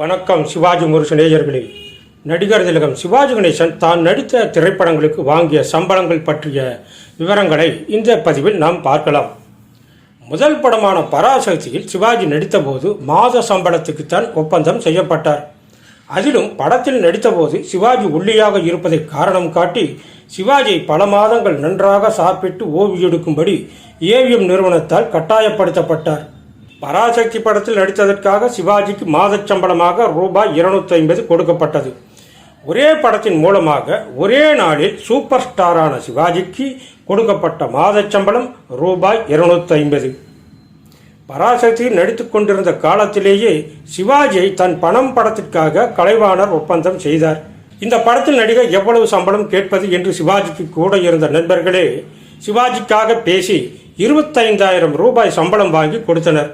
வணக்கம் சிவாஜி முருசு நேயர்களே. நடிகர் திலகம் சிவாஜி கணேசன் தான் நடித்த திரைப்படங்களுக்கு வாங்கிய சம்பளங்கள் பற்றிய விவரங்களை இந்த பதிவில் நாம் பார்க்கலாம். முதல் படமான பராசக்தியில் சிவாஜி நடித்தபோது மாத சம்பளத்துக்குத்தான் ஒப்பந்தம் செய்யப்பட்டார். அதிலும் படத்தில் நடித்தபோது சிவாஜி ஒல்லியாக இருப்பதை காரணம் காட்டி சிவாஜியை பல மாதங்கள் நன்றாக சாப்பிட்டு ஓய்வு எடுக்கும்படி ஏவிஎம் நிறுவனத்தால் கட்டாயப்படுத்தப்பட்டார். பராசக்தி படத்தில் நடித்ததற்காக சிவாஜிக்கு மாதச் சம்பளமாக ரூபாய் இருநூத்தி ஐம்பது கொடுக்கப்பட்டது. ஒரே படத்தின் மூலமாக ஒரே நாளில் சூப்பர் ஸ்டாரான சிவாஜிக்கு கொடுக்கப்பட்ட மாதச் சம்பளம் ரூபாய் இருநூத்தி ஐம்பது பராசக்தியில் நடித்து கொண்டிருந்த காலத்திலேயே சிவாஜியை தன் பணம் படத்திற்காக கலைவாணர் ஒப்பந்தம் செய்தார். இந்த படத்தில் நடிகர் எவ்வளவு சம்பளம் கேட்பது என்று சிவாஜிக்கு கூட இருந்த நண்பர்களே சிவாஜிக்காக பேசி இருபத்தைந்தாயிரம் ரூபாய் சம்பளம் வாங்கி கொடுத்தனர்.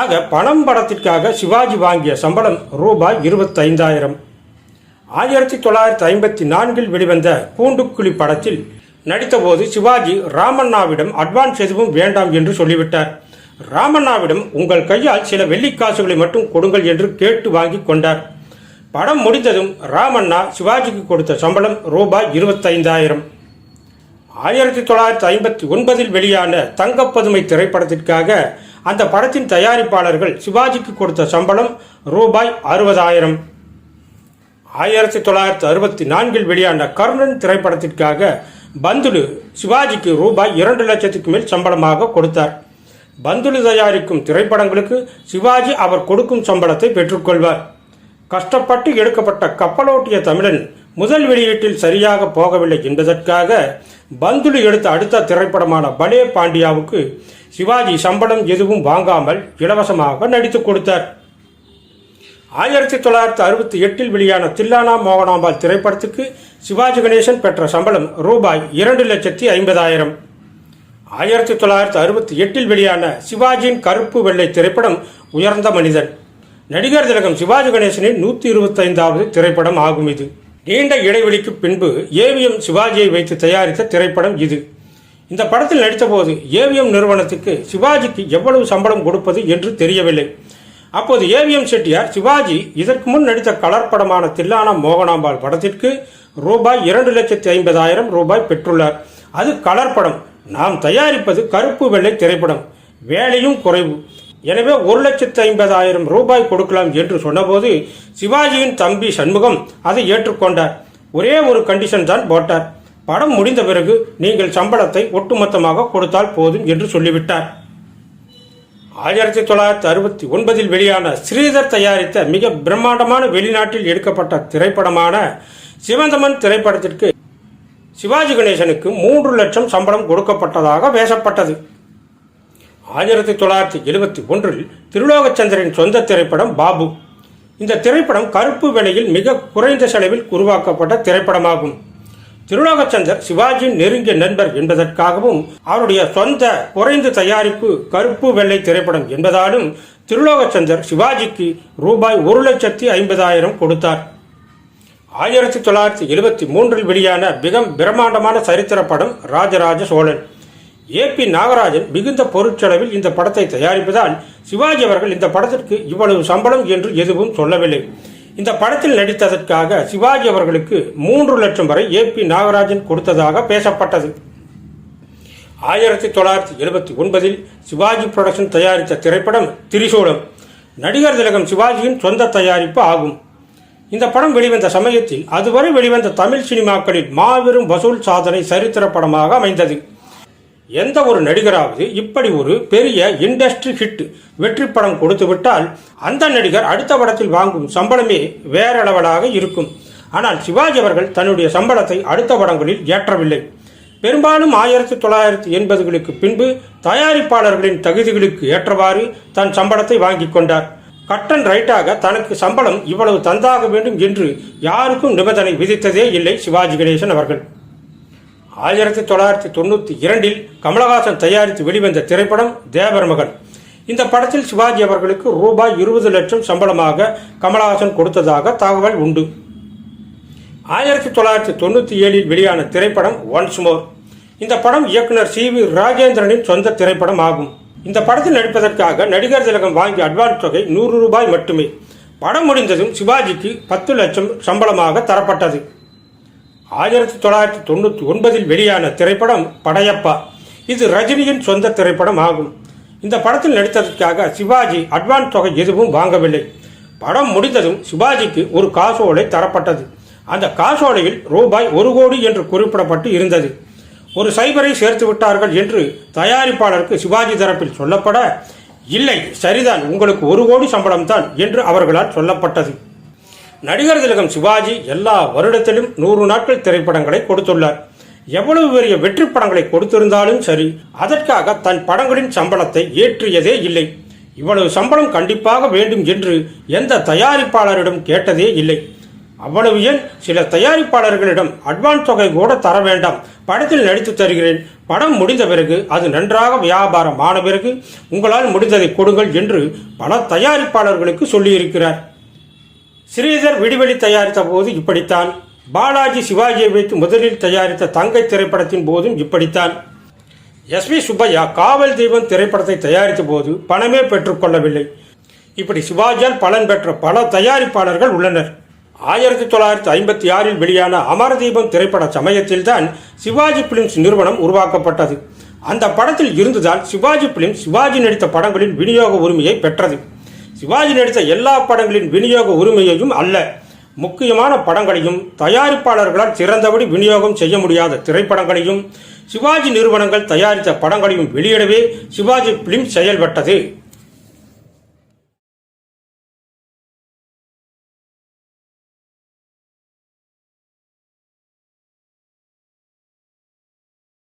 ஆக பணம் படத்திற்காக சிவாஜி வாங்கிய சம்பளம் ரூபாய் இருபத்தைந்தாயிரம். ஆயிரத்தி தொள்ளாயிரத்தி ஐம்பத்தி நான்கில் வெளிவந்த கூண்டுக்குழி படத்தில் நடித்தபோது சிவாஜி ராமண்ணாவிடம் அட்வான்ஸ் எதுவும் வேண்டாம் என்று சொல்லிவிட்டார். ராமண்ணாவிடம் உங்கள் கையால் சில வெள்ளிக்காசுகளை மட்டும் கொடுங்கள் என்று கேட்டு வாங்கி கொண்டார். படம் முடிந்ததும் ராமண்ணா சிவாஜிக்கு கொடுத்த சம்பளம் ரூபாய் இருபத்தைந்தாயிரம். ஆயிரத்தி தொள்ளாயிரத்தி ஐம்பத்தி ஒன்பதில் வெளியான தங்கப்பதுமை திரைப்படத்திற்காக அந்த படத்தின் தயாரிப்பாளர்கள் சிவாஜிக்கு கொடுத்த சம்பளம் ரூபாய் அறுபதாயிரம். ஆயிரத்தி தொள்ளாயிரத்தி அறுபத்தி நான்கில் வெளியான கர்ணன் திரைப்படத்திற்காக பந்துலு சிவாஜிக்கு ரூபாய் இரண்டு லட்சத்துக்கு மேல் சம்பளமாக கொடுத்தார். பந்துலு தயாரிக்கும் திரைப்படங்களுக்கு சிவாஜி அவர் கொடுக்கும் சம்பளத்தை பெற்றுக்கொள்வார். கஷ்டப்பட்டு எடுக்கப்பட்ட கப்பலோட்டிய தமிழன் முதல் வெளியீட்டில் சரியாக போகவில்லை என்பதற்காக பந்துலு எடுத்த அடுத்த திரைப்படமான பலே பாண்டியாவுக்கு சிவாஜி சம்பளம் எதுவும் வாங்காமல் இலவசமாக நடித்துக் கொடுத்தார். ஆயிரத்தி தொள்ளாயிரத்தி அறுபத்தி எட்டில் வெளியான தில்லானா மோகனாம்பாள் திரைப்படத்துக்கு சிவாஜி கணேசன் பெற்ற சம்பளம் ரூபாய் இரண்டு லட்சத்தி ஐம்பதாயிரம். ஆயிரத்தி தொள்ளாயிரத்தி அறுபத்தி எட்டில் வெளியான சிவாஜியின் கருப்பு வெள்ளை திரைப்படம் உயர்ந்த மனிதன். நடிகர் திலகம் சிவாஜி கணேசனின் நூற்றி இருபத்தைந்தாவது திரைப்படம் ஆகும் இது. நீண்ட இடைவெளிக்கு பின்பு ஏவிஎம் சிவாஜியை வைத்து தயாரித்த திரைப்படம் இது. இந்த படத்தில் நடித்தபோது ஏவிஎம் நிறுவனத்துக்கு சிவாஜிக்கு எவ்வளவு சம்பளம் கொடுப்பது என்று தெரியவில்லை. அப்போது ஏவிஎம் செட்டியார் சிவாஜி இதற்கு முன் நடித்த கலர் படமான தில்லானா மோகனாம்பாள் படத்திற்கு ரூபாய் இரண்டு லட்சத்தி ஐம்பதாயிரம் ரூபாய் பெற்றுள்ளார். அது கலர் படம். நாம் தயாரிப்பது கருப்பு வெள்ளை திரைப்படம். வேலையும் குறைவு. எனவே ஒரு லட்சத்து ஐம்பதாயிரம் ரூபாய் கொடுக்கலாம் என்று சொன்னபோது சிவாஜியின் தம்பி சண்முகம் அதை ஏற்றுக்கொண்டார். ஒரே ஒரு கண்டிஷன் தான் போட்டார். படம் முடிந்த பிறகு நீங்கள் சம்பளத்தை ஒட்டுமொத்தமாக கொடுத்தால் போதும் என்று சொல்லிவிட்டார். ஆயிரத்தி தொள்ளாயிரத்தி அறுபத்தி ஒன்பதில் வெளியான ஸ்ரீதர் தயாரித்த மிக பிரம்மாண்டமான வெளிநாட்டில் எடுக்கப்பட்ட திரைப்படமான சிவந்தமன் திரைப்படத்திற்கு சிவாஜி கணேசனுக்கு மூன்று லட்சம் சம்பளம் கொடுக்கப்பட்டதாக பேசப்பட்டது. ஆயிரத்தி தொள்ளாயிரத்தி எழுபத்தி ஒன்றில் திருலோகச்சந்திரன் சொந்த திரைப்படம் பாபு. இந்த திரைப்படம் கருப்பு விலையில் மிக குறைந்த செலவில் உருவாக்கப்பட்ட திரைப்படமாகும். திருலோகச்சந்தர் சிவாஜியின் நெருங்கிய நண்பர் என்பதற்காகவும் அவருடைய சொந்த குறைந்த தயாரிப்பு கருப்பு வெள்ளை திரைப்படம் என்பதாலும் திருலோகச்சந்தர் சிவாஜிக்கு ரூபாய் ஒரு லட்சத்தி ஐம்பதாயிரம் கொடுத்தார். ஆயிரத்தி தொள்ளாயிரத்தி எழுபத்தி மூன்றில் வெளியான மிக பிரம்மாண்டமான சரித்திர படம் ராஜராஜ சோழன். ஏ பி நாகராஜன் மிகுந்த பொருட்செலவில் இந்த படத்தை தயாரிப்பதால் சிவாஜி அவர்கள் இந்த படத்திற்கு இவ்வளவு சம்பளம் என்று எதுவும் சொல்லவில்லை. இந்த படத்தில் நடித்ததற்காக சிவாஜி அவர்களுக்கு மூன்று லட்சம் வரை ஏ பி நாகராஜன் கொடுத்ததாக பேசப்பட்டது. ஆயிரத்தி தொள்ளாயிரத்தி எழுபத்தி ஒன்பதில் சிவாஜி புரொடக்ஷன் தயாரித்த திரைப்படம் திரிசூலம். நடிகர் திலகம் சிவாஜியின் சொந்த தயாரிப்பு ஆகும். இந்த படம் வெளிவந்த சமயத்தில் அதுவரை வெளிவந்த தமிழ் சினிமாக்களில் மாபெரும் வசூல் சாதனை சரித்திர படமாக அமைந்தது. எந்த ஒரு நடிகராவது இப்படி ஒரு பெரிய இண்டஸ்ட்ரி ஹிட் வெற்றி படம் கொடுத்து விட்டால் அந்த நடிகர் அடுத்த படத்தில் வாங்கும் சம்பளமே வேற லெவலாக இருக்கும். ஆனால் சிவாஜி அவர்கள் தன்னுடைய சம்பளத்தை அடுத்த படங்களில் ஏற்றவில்லை. பெரும்பாலும் ஆயிரத்தி தொள்ளாயிரத்தி எண்பதுகளுக்கு பின்பு தயாரிப்பாளர்களின் தகுதிகளுக்கு ஏற்றவாறு தன் சம்பளத்தை வாங்கிக் கொண்டார். கட்டன் ரைட்டாக தனக்கு சம்பளம் இவ்வளவு தந்தாக வேண்டும் என்று யாருக்கும் நிபந்தனை விதித்ததே இல்லை சிவாஜி கணேசன் அவர்கள். ஆயிரத்தி தொள்ளாயிரத்தி தொண்ணூற்றி இரண்டில் கமலஹாசன் தயாரித்து வெளிவந்த திரைப்படம் தேவர்மகன். இந்த படத்தில் சிவாஜி அவர்களுக்கு ரூபாய் இருபது லட்சம் சம்பளமாக கமலஹாசன் கொடுத்ததாக தகவல் உண்டு. ஆயிரத்தி தொள்ளாயிரத்தி தொண்ணூற்றி ஏழில் வெளியான திரைப்படம் ஒன்ஸ் மோர் இந்த படம் இயக்குனர் சி வி ராஜேந்திரனின் சொந்த திரைப்படம் ஆகும் இந்த படத்தில் நடிப்பதற்காக நடிகர் திலகம் வாங்கிய அட்வான்ஸ் தொகை நூறு ரூபாய் மட்டுமே. படம் முடிந்ததும் சிவாஜிக்கு பத்து லட்சம் சம்பளமாக தரப்பட்டது. ஆயிரத்தி தொள்ளாயிரத்தி தொண்ணூற்றி ஒன்பதில் வெளியான திரைப்படம் படையப்பா. இது ரஜினியின் சொந்த திரைப்படம் ஆகும். இந்த படத்தில் நடித்ததற்காக சிவாஜி அட்வான்ஸ் தொகை எதுவும் வாங்கவில்லை. படம் முடிந்ததும் சிவாஜிக்கு ஒரு காசோலை தரப்பட்டது. அந்த காசோலையில் ரூபாய் ஒரு கோடி என்று குறிப்பிடப்பட்டு இருந்தது. ஒரு சைபரை சேர்த்து விட்டார்கள் என்று தயாரிப்பாளருக்கு சிவாஜி தரப்பில் சொல்லப்பட இல்லை சரிதான் உங்களுக்கு ஒரு கோடி சம்பளம் தான் என்று அவர்களால் சொல்லப்பட்டது. நடிகர் திலகம் சிவாஜி எல்லா வருடத்திலும் நூறு நாட்கள் திரைப்படங்களை கொடுத்துள்ளார். எவ்வளவு பெரிய வெற்றி படங்களை கொடுத்திருந்தாலும் சரி அதற்காக தன் படங்களின் சம்பளத்தை ஏற்றியதே இல்லை. இவ்வளவு சம்பளம் கண்டிப்பாக வேண்டும் என்று எந்த தயாரிப்பாளரிடம் கேட்டதே இல்லை. அவ்வளவு ஏன் சில தயாரிப்பாளர்களிடம் அட்வான்ஸ் தொகை கூட தர வேண்டாம் படத்தில் நடித்து தருகிறேன். படம் முடிந்த பிறகு அது நன்றாக வியாபாரம் ஆன பிறகு உங்களால் முடிந்ததை கொடுங்கள் என்று பல தயாரிப்பாளர்களுக்கு சொல்லியிருக்கிறார். ஸ்ரீதர் விடிவெளி தயாரித்த போது இப்படித்தான். பாலாஜி சிவாஜியை வைத்து முதலில் தயாரித்த தங்கை திரைப்படத்தின் போதும் இப்படித்தான். எஸ் வி சுப்பையா காவல் தெய்வம் திரைப்படத்தை தயாரித்த போது பணமே பெற்றுக்கொள்ளவில்லை இப்படி சிவாஜியால் பலன் பெற்ற பல தயாரிப்பாளர்கள் உள்ளனர். ஆயிரத்தி தொள்ளாயிரத்தி ஐம்பத்தி ஆறில் வெளியான அமரதீபம் திரைப்பட சமயத்தில் தான் சிவாஜி பிலிம்ஸ் நிறுவனம் உருவாக்கப்பட்டது. அந்த படத்தில் இருந்துதான் சிவாஜி பிலிம்ஸ் சிவாஜி நடித்த படங்களின் விநியோக உரிமையை பெற்றது. சிவாஜி நடித்த எல்லா படங்களின் விநியோக உரிமையையும் அல்ல. முக்கியமான படங்களையும் தயாரிப்பாளர்களால் சிறந்தபடி விநியோகம் செய்ய முடியாத திரைப்படங்களையும் சிவாஜி நிறுவனங்கள் தயாரித்த படங்களையும் வெளியிடவே சிவாஜி பிலிம் செயல்பட்டது.